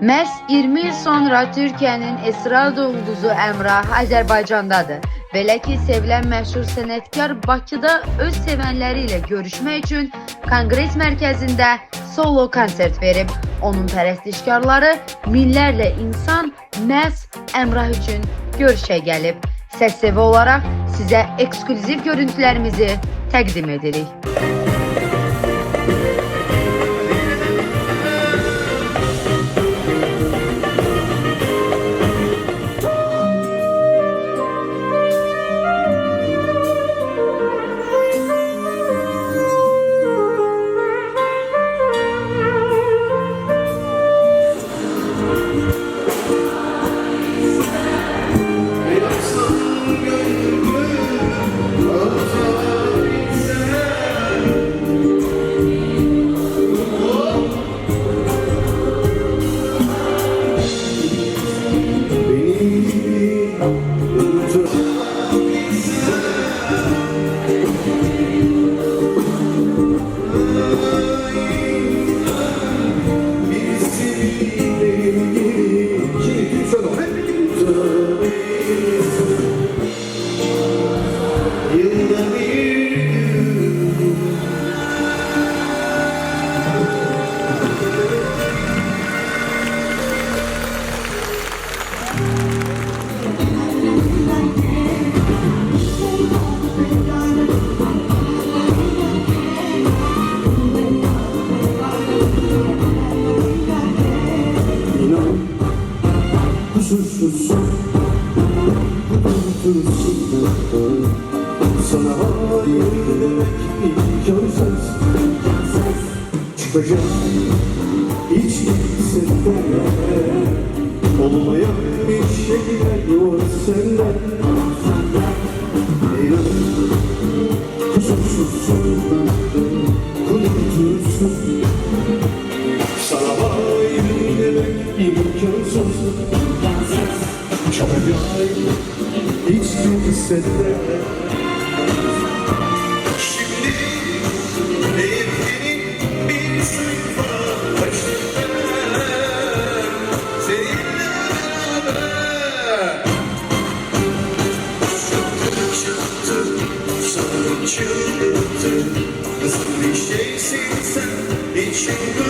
Məhz 20 il sonra Türkiyənin estrada ulduzu Əmrah Azərbaycandadır. Belə ki, sevilən məşhur sənətkar Bakıda öz sevənləri ilə görüşmək üçün Konqres Mərkəzində solo konsert verib. Onun pərəstişkarları minlərlə insan məhz Əmrah üçün görüşə gəlib. Səs-səvi olaraq sizə ekskluziv görüntülərimizi təqdim edirik. Kusursuzsun Kusursuzsun Sana hayır demek imkansız Çıkacak hiç kimseden Olmayan bir şeyler var senden İnan kusursuzsun Kusursuzsun Sana hayır demek imkansız Çok hiç kimseden Şimdi evrenin bir sayfa başında Seninle beraber Çıktı, sonra çıktı Nasıl bir şeysin sen için kıpırdı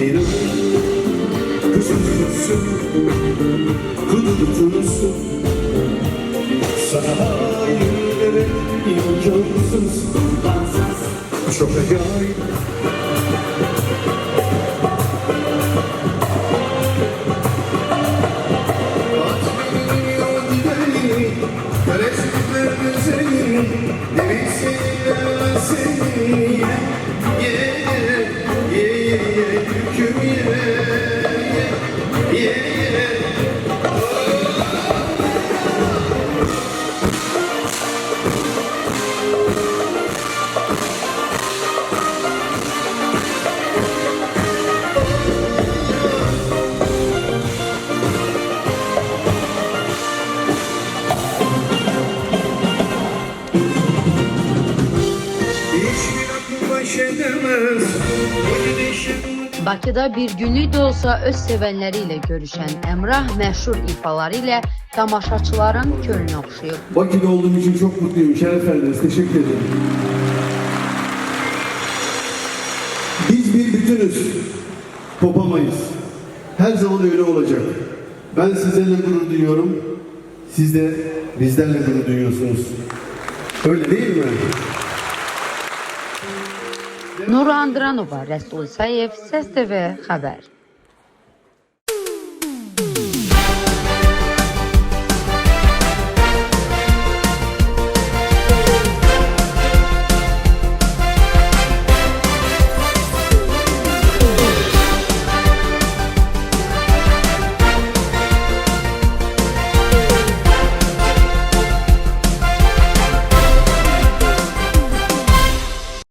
İnan, kusursuzsun, kudurtursun Sana hayır demek imkansız Çok acayip Bakıda bir günlük də olsa öz sevənləri ilə görüşən Əmrah məşhur ifaları ilə tamaşaçıların könlünü oxşuyub. Bakı'da olduğum için çok mutluyum. Şeref verdiniz. Teşekkür ederim. Biz bir bütünüz. Kopamayız. Her zaman öyle olacak. Ben sizinle gurur duyuyorum. Siz de bizlerle gurur duyuyorsunuz. Öyle değil mi? Nura Andranova, Rəsul İsayev, Səs TV xəbər.